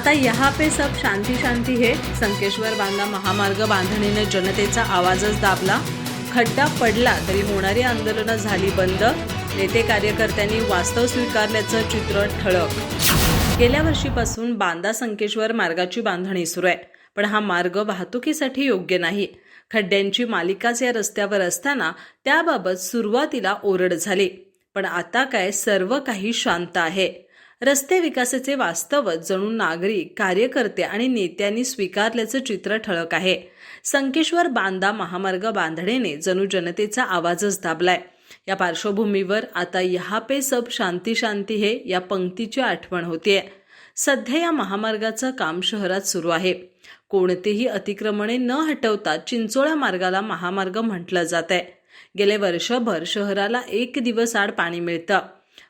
आता यहाँ पे सब शांती शांती हे। संकेश्वर बांधा महामार्ग बांधणीने जनतेचा आवाजच दाबला. खड्डा पडला तरी होणारी आंदोलनं झाली बंद. नेते कार्यकर्त्यांनी वास्तव स्वीकारल्याचं चित्र ठळक. गेल्या वर्षीपासून बांदा संकेश्वर मार्गाची बांधणी सुरू आहे. पण हा मार्ग वाहतुकीसाठी योग्य नाही. खड्ड्यांची मालिकाच या रस्त्यावर असताना त्याबाबत सुरुवातीला ओरड झाली. पण आता काय सर्व काही शांत आहे. रस्ते विकासाचे वास्तवच जणू नागरिक कार्यकर्ते आणि नेत्यांनी स्वीकारल्याचं चित्र ठळक आहे. संकेश्वर बांदा महामार्ग बांधणेने जणू जनतेचा आवाजच दाबलाय. या पार्श्वभूमीवर आता यहा पे सब शांती शांती हे या पंक्तीची आठवण होतीये. सध्या या महामार्गाचं काम शहरात सुरू आहे. कोणतेही अतिक्रमणे न हटवता चिंचोळ्या मार्गाला महामार्ग म्हटलं जात आहे गेले वर्षभर शहराला एक दिवस आड पाणी मिळतं.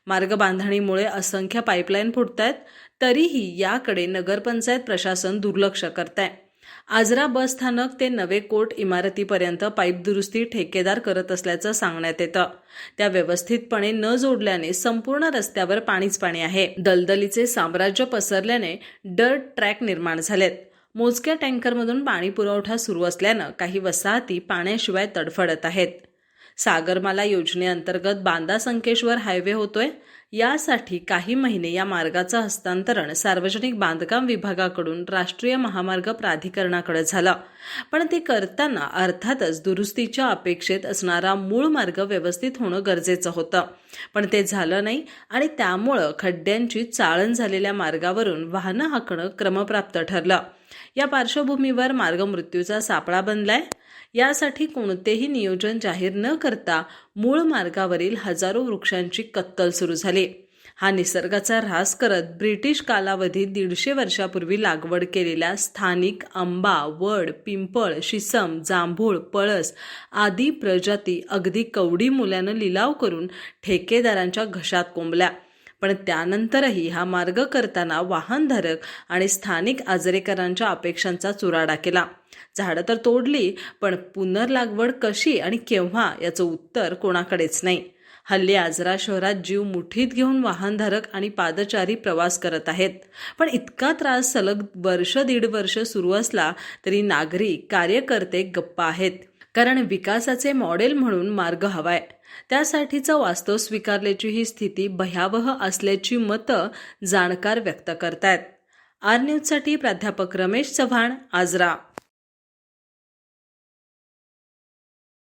मार्ग बांधणीमुळे असंख्य पाईपलाईन फुटत आहेत तरीही याकडे नगरपंचायत प्रशासन दुर्लक्ष करत आहे आजरा बस स्थानक ते नवे कोट इमारतीपर्यंत पाईप दुरुस्ती ठेकेदार करत असल्याचं सांगण्यात येतं. त्या व्यवस्थितपणे न जोडल्याने संपूर्ण रस्त्यावर पाणीच पाणी आहे. दलदलीचे साम्राज्य पसरल्याने डर्ट ट्रॅक निर्माण झालेत. मोजक्या टँकरमधून पाणी पुरवठा सुरू असल्यानं काही वसाहती पाण्याशिवाय तडफडत आहेत. सागरमाला योजनेअंतर्गत बांदा संकेश्वर हायवे होतोय. यासाठी काही महिने या मार्गाचं हस्तांतरण सार्वजनिक बांधकाम विभागाकडून राष्ट्रीय महामार्ग प्राधिकरणाकडे झालं. पण ते करताना अर्थातच दुरुस्तीच्या अपेक्षेत असणारा मूळ मार्ग व्यवस्थित होणं गरजेचं होतं. पण ते झालं नाही आणि त्यामुळं खड्ड्यांची चाळण झालेल्या मार्गावरून वाहनं हाकणं क्रमप्राप्त ठरलं. या पार्श्वभूमीवर मार्ग मृत्यूचा सापळा बनलाय. यासाठी कोणतेही नियोजन जाहीर न करता मूळ मार्गावरील हजारो वृक्षांची कत्तल सुरू झाली. हा निसर्गाचा ऱ्हास करत ब्रिटिश कालावधीत दीडशे वर्षापूर्वी लागवड केलेल्या स्थानिक आंबा वड पिंपळ शिसम जांभूळ पळस आदी प्रजाती अगदी कवडी मुल्यानं लिलाव करून ठेकेदारांच्या घशात कोंबल्या. पण त्यानंतरही हा मार्ग करताना वाहनधारक आणि स्थानिक आजरेकरांच्या अपेक्षांचा चुराडा केला. झाडं तर तोडली पण पुनर्लागवड कशी आणि केव्हा याचं उत्तर कोणाकडेच नाही. हल्ली आजरा शहरात जीव मुठीत घेऊन वाहनधारक आणि पादचारी प्रवास करत आहेत. पण इतका त्रास सलग वर्ष दीड वर्ष सुरू असला तरी नागरिक कार्यकर्ते गप्पा आहेत. कारण विकासाचे मॉडेल म्हणून मार्ग हवाय. त्यासाठीचं वास्तव स्वीकारल्याची ही स्थिती भयावह असल्याची मतं जाणकार व्यक्त करतायत. आर न्यूजसाठी प्राध्यापक रमेश चव्हाण आजरा.